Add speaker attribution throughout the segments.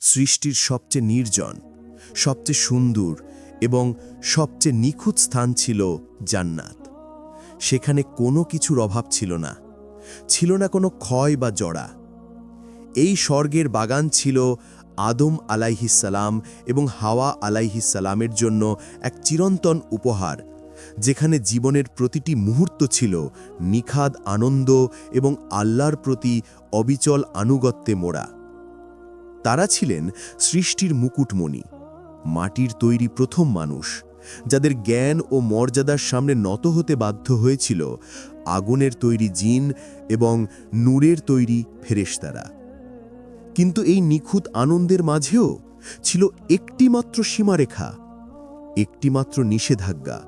Speaker 1: সৃষ্টির সবচেয়ে নির্জন, সবচেয়ে সুন্দর এবং সবচেয়ে নিখুঁত স্থান ছিল জান্নাত। সেখানে কোনো কিছুর অভাব ছিল না ছিল না কোনো ক্ষয় বা জড়া। এই স্বর্গের বাগান ছিল আদম আলাইহিসালাম এবং হাওয়া আলাইহিসালামের জন্য এক চিরন্তন উপহার, যেখানে জীবনের প্রতিটি মুহূর্ত ছিল নিখাদ আনন্দ এবং আল্লাহর প্রতি অবিচল আনুগত্যে মোড়া। তারা ছিলেন সৃষ্টির মুকুটমণি, মাটির তৈরি প্রথম মানুষ, যাদের জ্ঞান ও মর্যাদার সামনে নত হতে বাধ্য হয়েছিল আগুনের তৈরি জিন এবং নূরের তৈরি ফেরেশতারা। কিন্তু এই নিখুঁত আনন্দের মাঝেও ছিল একটিমাত্র সীমারেখা, একটিমাত্র নিষেধাজ্ঞা।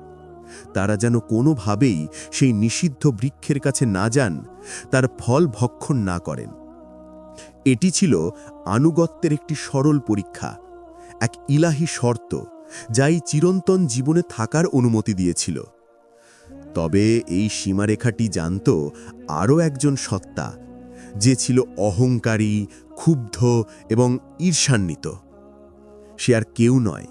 Speaker 1: তারা যেন কোনোভাবেই সেই নিষিদ্ধ বৃক্ষের কাছে না যান, তার ফল ভক্ষণ না করেন। এটি ছিল আনুগত্যের একটি সরল পরীক্ষা, এক ইলাহি শর্ত যাই চিরন্তন জীবনে থাকার অনুমতি দিয়েছিল। তবে এই সীমারেখাটি জানত আরও একজন সত্তা, যে ছিল অহংকারী, ক্ষুব্ধ এবং ঈর্ষান্বিত। সে আর কেউ নয়,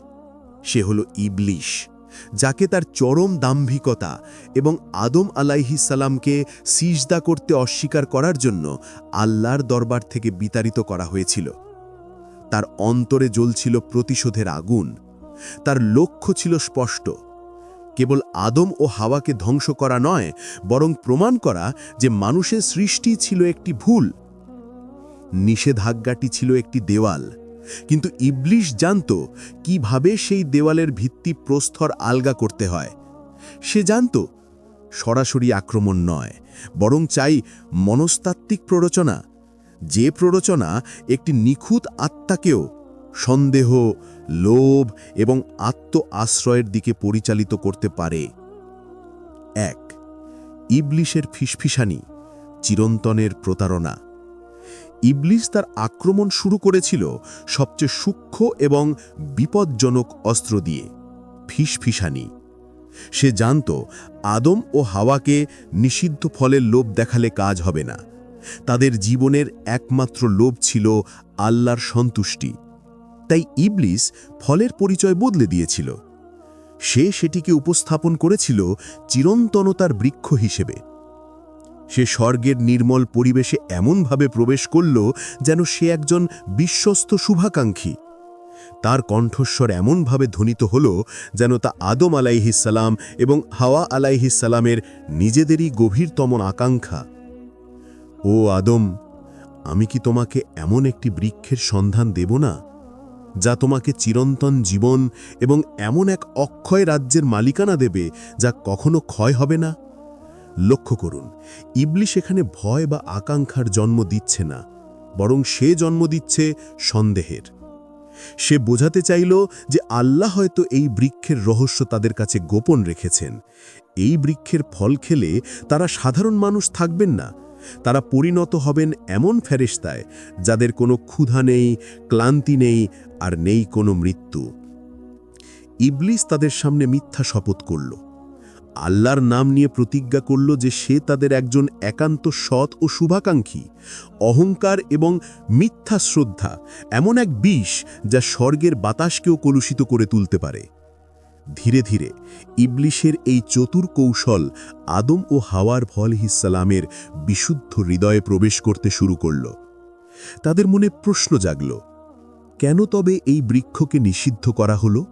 Speaker 1: সে হল ইবলিশ। যাকে তার চরম দাম্ভিকতা এবং আদম আলাইহিসাল্লামকে সিজদা করতে অস্বীকার করার জন্য আল্লাহর দরবার থেকে বিতাড়িত করা হয়েছিল। তার অন্তরে জ্বলছিল প্রতিশোধের আগুন। তার লক্ষ্য ছিল স্পষ্ট। কেবল আদম ও হাওয়াকে ধ্বংস করা নয়, বরং প্রমাণ করা যে মানুষের সৃষ্টি ছিল একটি ভুল। নিষেধাজ্ঞাটি ছিল একটি দেওয়াল। কিন্তু ইবলিশ জানত কীভাবে সেই দেওয়ালের ভিত্তি প্রস্তর আলগা করতে হয়। সে জানত, সরাসরি আক্রমণ নয়, বরং চাই মনস্তাত্ত্বিক প্ররোচনা, যে প্ররোচনা একটি নিখুঁত আত্মাকেও সন্দেহ, লোভ এবং আত্ম আশ্রয়ের দিকে পরিচালিত করতে পারে। এক, ইবলিশের ফিসফিসানি, চিরন্তনের প্রতারণা। ইবলিস তার আক্রমণ শুরু করেছিল সবচেয়ে সূক্ষ্ম এবং বিপজ্জনক অস্ত্র দিয়ে, ফিসফিসানি। সে জানত আদম ও হাওয়াকে নিষিদ্ধ ফলের লোভ দেখালে কাজ হবে না। তাদের জীবনের একমাত্র লোভ ছিল আল্লাহর সন্তুষ্টি। তাই ইবলিস ফলের পরিচয় বদলে দিয়েছিল। সে সেটিকে উপস্থাপন করেছিল চিরন্তনতার বৃক্ষ হিসেবে। সে স্বর্গের নির্মল পরিবেশে এমনভাবে প্রবেশ করল যেন সে একজন বিশ্বস্ত শুভাকাঙ্ক্ষী। তার কণ্ঠস্বর এমনভাবে ধ্বনিত হল যেন তা আদম আলাইহিসাল্লাম এবং হাওয়া আলাইহিসাল্লামের নিজেদেরই গভীরতম আকাঙ্ক্ষা। ও আদম, আমি কি তোমাকে এমন একটি বৃক্ষের সন্ধান দেব না, যা তোমাকে চিরন্তন জীবন এবং এমন এক অক্ষয় রাজ্যের মালিকানা দেবে যা কখনো ক্ষয় হবে না? লক্ষ্য করুন ইবলি সেখানে ভয় বা আকাঙ্ক্ষার জন্ম দিচ্ছে না, বরং সে জন্ম দিচ্ছে সন্দেহের। সে বোঝাতে চাইল যে আল্লাহ হয়তো এই বৃক্ষের রহস্য তাদের কাছে গোপন রেখেছেন। এই বৃক্ষের ফল খেলে তারা সাধারণ মানুষ থাকবেন না, তারা পরিণত হবেন এমন ফেরেস্তায় যাদের কোনো ক্ষুধা নেই, ক্লান্তি নেই আর নেই কোনো মৃত্যু। ইবলিস তাদের সামনে মিথ্যা শপথ করল। আল্লাহর নাম নিয়ে প্রতিজ্ঞা করল যে সে তাদের একজন একান্ত সৎ ও শুভাকাঙ্ক্ষী, অহংকার এবং মিথ্যা শ্রদ্ধা, এমন এক বিষ যা স্বর্গের বাতাসকেও কলুষিত করে তুলতে পারে। ধীরে ধীরে ইবলিশের এই চতুর কৌশল আদম ও হাওয়ার ফলহিসালামের বিশুদ্ধ হৃদয়ে প্রবেশ করতে শুরু করল। তাদের মনে প্রশ্ন জাগল, কেন তবে এই বৃক্ষকে নিষিদ্ধ করা হলো?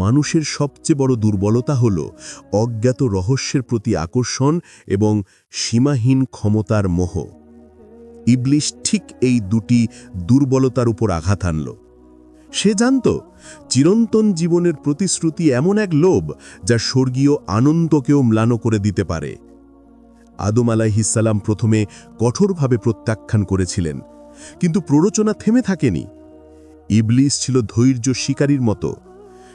Speaker 1: মানুষের সবচেয়ে বড় দুর্বলতা হল অজ্ঞাত রহস্যের প্রতি আকর্ষণ এবং সীমাহীন ক্ষমতার মোহ। ইবলিশ ঠিক এই দুটি দুর্বলতার উপর আঘাত আনল সে জানত, চিরন্তন জীবনের প্রতিশ্রুতি এমন এক লোভ যা স্বর্গীয় আনন্দকেও ম্লান করে দিতে পারে। আদম আলাইহিসাল্লাম প্রথমে কঠোরভাবে প্রত্যাখ্যান করেছিলেন, কিন্তু প্ররোচনা থেমে থাকেনি। ইবলিস ছিল ধৈর্য শিকারীর মতো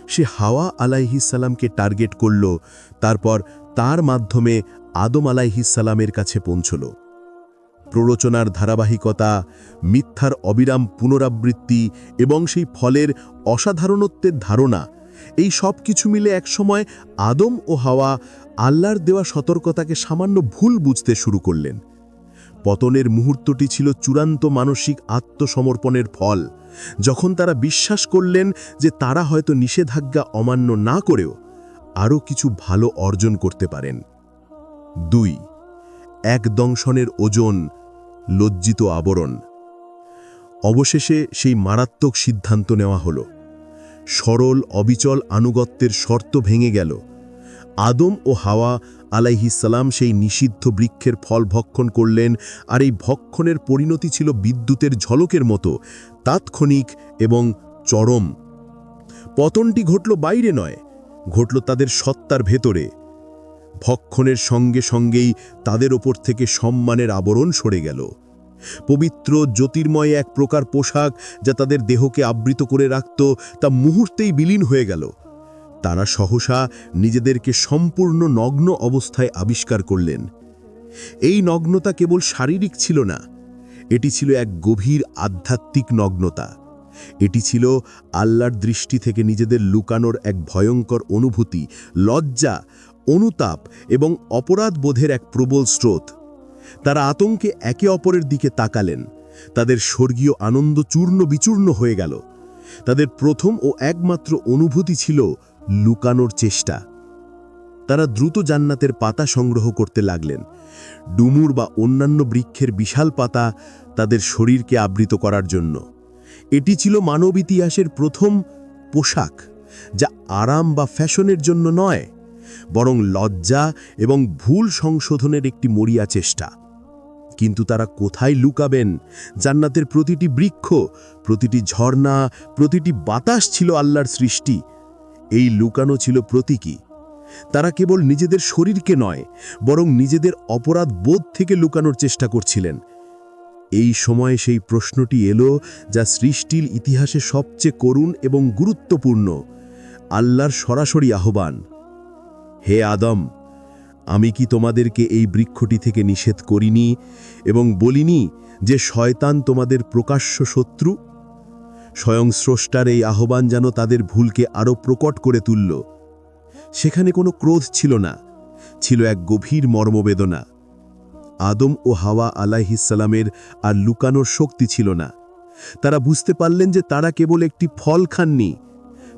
Speaker 1: সে হাওয়া আলাইহিসাল্লামকে টার্গেট করল, তারপর তার মাধ্যমে আদম আলাইহিসাল্লামের কাছে পৌঁছল। প্ররোচনার ধারাবাহিকতা, মিথ্যার অবিরাম পুনরাবৃত্তি এবং সেই ফলের অসাধারণত্বের ধারণা, এই সব কিছু মিলে একসময় আদম ও হাওয়া আল্লাহর দেওয়া সতর্কতাকে সামান্য ভুল বুঝতে শুরু করলেন। পতনের মুহূর্তটি ছিল চূড়ান্ত মানসিক আত্মসমর্পণের ফল। যখন তারা বিশ্বাস করলেন যে তারা হয়তো নিষেধাজ্ঞা অমান্য না করেও আরও কিছু ভালো অর্জন করতে পারেন। দুই, এক দংশনের ওজন, লজ্জিত আবরণ। অবশেষে সেই মারাত্মক সিদ্ধান্ত নেওয়া হলো। সরল অবিচল আনুগত্যের শর্ত ভেঙে গেল। আদম ও হাওয়া আলাইহিসালাম সেই নিষিদ্ধ বৃক্ষের ফল ভক্ষণ করলেন, আর এই ভক্ষণের পরিণতি ছিল বিদ্যুতের ঝলকের মতো, তাৎক্ষণিক এবং চরম। পতনটি ঘটল বাইরে নয়, ঘটল তাদের সত্তার ভেতরে। ভক্ষণের সঙ্গে সঙ্গেই তাদের ওপর থেকে সম্মানের আবরণ সরে গেল। পবিত্র জ্যোতির্ময় এক প্রকার পোশাক যা তাদের দেহকে আবৃত করে রাখত, তা মুহূর্তেই বিলীন হয়ে গেল। তারা সহসা নিজেদেরকে সম্পূর্ণ নগ্ন অবস্থায় আবিষ্কার করলেন। এই নগ্নতা কেবল শারীরিক ছিল না, এটি ছিল এক গভীর আধ্যাত্মিক নগ্নতা। এটি ছিল আল্লাহর দৃষ্টি থেকে নিজেদের লুকানোর এক ভয়ঙ্কর অনুভূতি, লজ্জা, অনুতাপ এবং অপরাধ বোধের এক প্রবল স্রোত। তারা আতঙ্কে একে অপরের দিকে তাকালেন। তাদের স্বর্গীয় আনন্দ চূর্ণ বিচূর্ণ হয়ে গেল। তাদের প্রথম ও একমাত্র অনুভূতি ছিল লুকানোর চেষ্টা। তারা দ্রুত জান্নাতের পাতা সংগ্রহ করতে লাগলেন। ডুমুর বা অন্যান্য বৃক্ষের বিশাল পাতা তাদের শরীরকে আবৃত করার জন্য। এটি ছিল মানব ইতিহাসের প্রথম পোশাক, যা আরাম বা ফ্যাশনের জন্য নয়, বরং লজ্জা এবং ভুল সংশোধনের একটি মরিয়া চেষ্টা। কিন্তু তারা কোথায় লুকাবেন? জান্নাতের প্রতিটি বৃক্ষ, প্রতিটি ঝর্ণা, প্রতিটি বাতাস ছিল আল্লাহর সৃষ্টি। এই লুকানো ছিল প্রতীকী। তারা কেবল নিজেদের শরীরকে নয়, বরং নিজেদের অপরাধ বোধ থেকে লুকানোর চেষ্টা করছিলেন। এই সময়ে সেই প্রশ্নটি এলো যা সৃষ্টির ইতিহাসে সবচেয়ে করুণ এবং গুরুত্বপূর্ণ। আল্লাহর সরাসরি আহ্বান, হে আদম, আমি কি তোমাদেরকে এই বৃক্ষটি থেকে নিষেধ করিনি এবং বলিনি যে শয়তান তোমাদের প্রকাশ্য শত্রু? স্বয়ং স্রষ্টার এই আহ্বান যেন তাদের ভুলকে আরও প্রকট করে তুলল। সেখানে কোনো ক্রোধ ছিল না, ছিল এক গভীর মর্মবেদনা। আদম ও হাওয়া আলাইহিসালামের আর লুকানোর শক্তি ছিল না। তারা বুঝতে পারলেন যে তারা কেবল একটি ফল খাননি,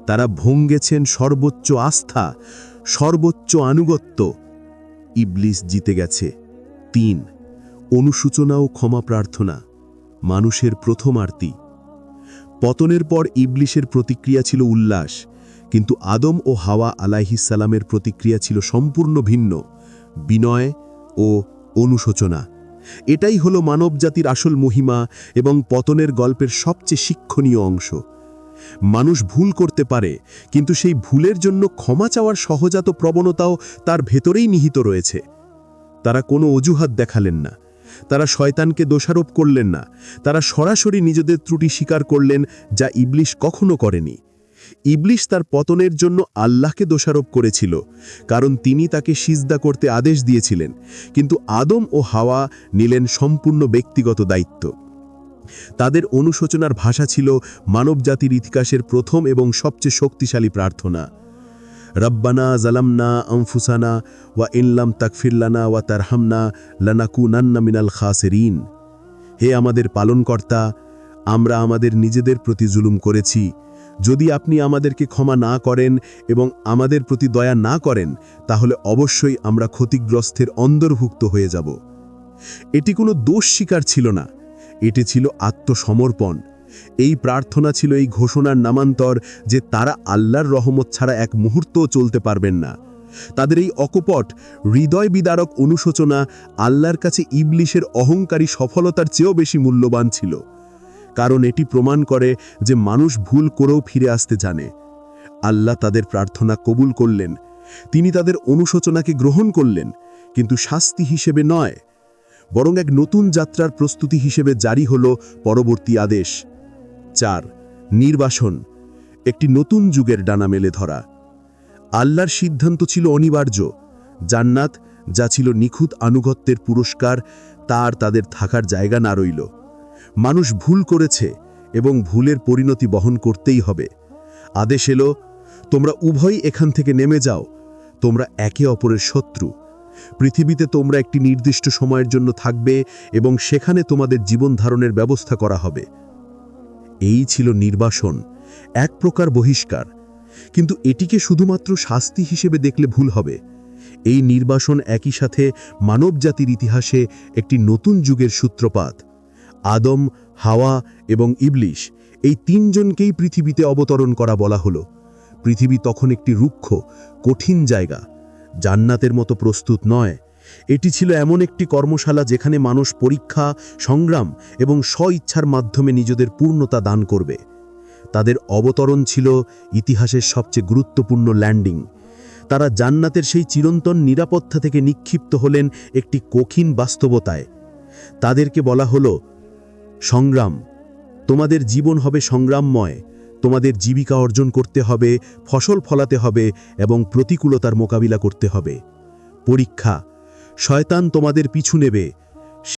Speaker 1: তারা ভঙ্গেছেন সর্বোচ্চ আস্থা, সর্বোচ্চ আনুগত্য। ইবলিস জিতে গেছে। তিন অনুসূচনা ও ক্ষমা প্রার্থনা, মানুষের প্রথম আরতি। পতনের পর ইবলিশের প্রতিক্রিয়া ছিল উল্লাস, কিন্তু আদম ও হাওয়া আলাইহিসালামের প্রতিক্রিয়া ছিল সম্পূর্ণ ভিন্ন, বিনয় ও অনুশোচনা। এটাই হলো মানবজাতির আসল মহিমা এবং পতনের গল্পের সবচেয়ে শিক্ষণীয় অংশ। মানুষ ভুল করতে পারে, কিন্তু সেই ভুলের জন্য ক্ষমা চাওয়ার সহজাত প্রবণতাও তার ভেতরেই নিহিত রয়েছে। তারা কোনো অজুহাত দেখালেন না। তারা শয়তানকে দোষারোপ করলেন না। তারা সরাসরি নিজেদের ত্রুটি স্বীকার করলেন, যা ইবলিশ কখনো করেনি। ইবলিশ তার পতনের জন্য আল্লাহকে দোষারোপ করেছিল, কারণ তিনি তাকে সিজদা করতে আদেশ দিয়েছিলেন। কিন্তু আদম ও হাওয়া নিলেন সম্পূর্ণ ব্যক্তিগত দায়িত্ব। তাদের অনুশোচনার ভাষা ছিল মানবজাতির ইতিহাসের প্রথম এবং সবচেয়ে শক্তিশালী প্রার্থনা। রব্বানা জালামনা আমফুসানা ওয়া ইনলাম তাকফিরলানা ওয়া তারহামনা লানাকু নান্না মিনাল খাসেরিন। হে আমাদের পালনকর্তা, আমরা আমাদের নিজেদের প্রতি জুলুম করেছি। যদি আপনি আমাদেরকে ক্ষমা না করেন এবং আমাদের প্রতি দয়া না করেন, তাহলে অবশ্যই আমরা ক্ষতিগ্রস্তের অন্তর্ভুক্ত হয়ে যাব। এটি কোনো দোষ স্বীকার ছিল না। এটি ছিল আত্মসমর্পণ। এই প্রার্থনা ছিল এই ঘোষণার নামান্তর যে তারা আল্লাহর রহমত ছাড়া এক মুহূর্তও চলতে পারবেন না। তাদের এই অকপট হৃদয় বিদারক অনুশোচনা আল্লাহর কাছে ইবলিশের অহংকারী সফলতার চেয়েও বেশি মূল্যবান ছিল। কারণ এটি প্রমাণ করে যে মানুষ ভুল করেও ফিরে আসতে জানে। আল্লাহ তাদের প্রার্থনা কবুল করলেন। তিনি তাদের অনুশোচনাকে গ্রহণ করলেন, কিন্তু শাস্তি হিসেবে নয়। বরং এক নতুন যাত্রার প্রস্তুতি হিসেবে জারি হল পরবর্তী আদেশ। চার, নির্বাসন। একটি নতুন যুগের ডানা মেলে ধরা। আল্লাহর সিদ্ধান্ত ছিল অনিবার্য। জান্নাত, যা ছিল নিখুঁত আনুগত্যের পুরস্কার, তার তাদের থাকার জায়গা না রইল। মানুষ ভুল করেছে এবং ভুলের পরিণতি বহন করতেই হবে। আদেশ এলো, তোমরা উভয়ই এখান থেকে নেমে যাও। তোমরা একে অপরের শত্রু। পৃথিবীতে তোমরা একটি নির্দিষ্ট সময়ের জন্য থাকবে এবং সেখানে তোমাদের জীবন ধারণের ব্যবস্থা করা হবে। এই ছিল নির্বাসন, এক প্রকার বহিষ্কার। কিন্তু এটিকে শুধুমাত্র শাস্তি হিসেবে দেখলে ভুল হবে। এই নির্বাসন একই সাথে মানবজাতির ইতিহাসে একটি নতুন যুগের সূত্রপাত। আদম, হাওয়া এবং ইবলিশ এই তিনজনকেই পৃথিবীতে অবতরণ করা বলা হলো। পৃথিবী তখন একটি রুক্ষ, কঠিন জায়গা। জান্নাতের মতো প্রস্তুত নয়। এটি ছিল এমন একটি কর্মশালা যেখানে মানুষ পরীক্ষা, সংগ্রাম এবং স্বইচ্ছার মাধ্যমে নিজেদের পূর্ণতা দান করবে। তাদের অবতরণ ছিল ইতিহাসের সবচেয়ে গুরুত্বপূর্ণ ল্যান্ডিং। তারা জান্নাতের সেই চিরন্তন নিরাপত্তা থেকে নিক্ষিপ্ত হলেন একটি কঠিন বাস্তবতায়। তাদেরকে বলা হলো, সংগ্রাম। তোমাদের জীবন হবে সংগ্রামময়। তোমাদের জীবিকা অর্জন করতে হবে, ফসল ফলাতে হবে এবং প্রতিকূলতার মোকাবিলা করতে হবে। পরীক্ষা। শয়তান তোমাদের পিছু নেবে।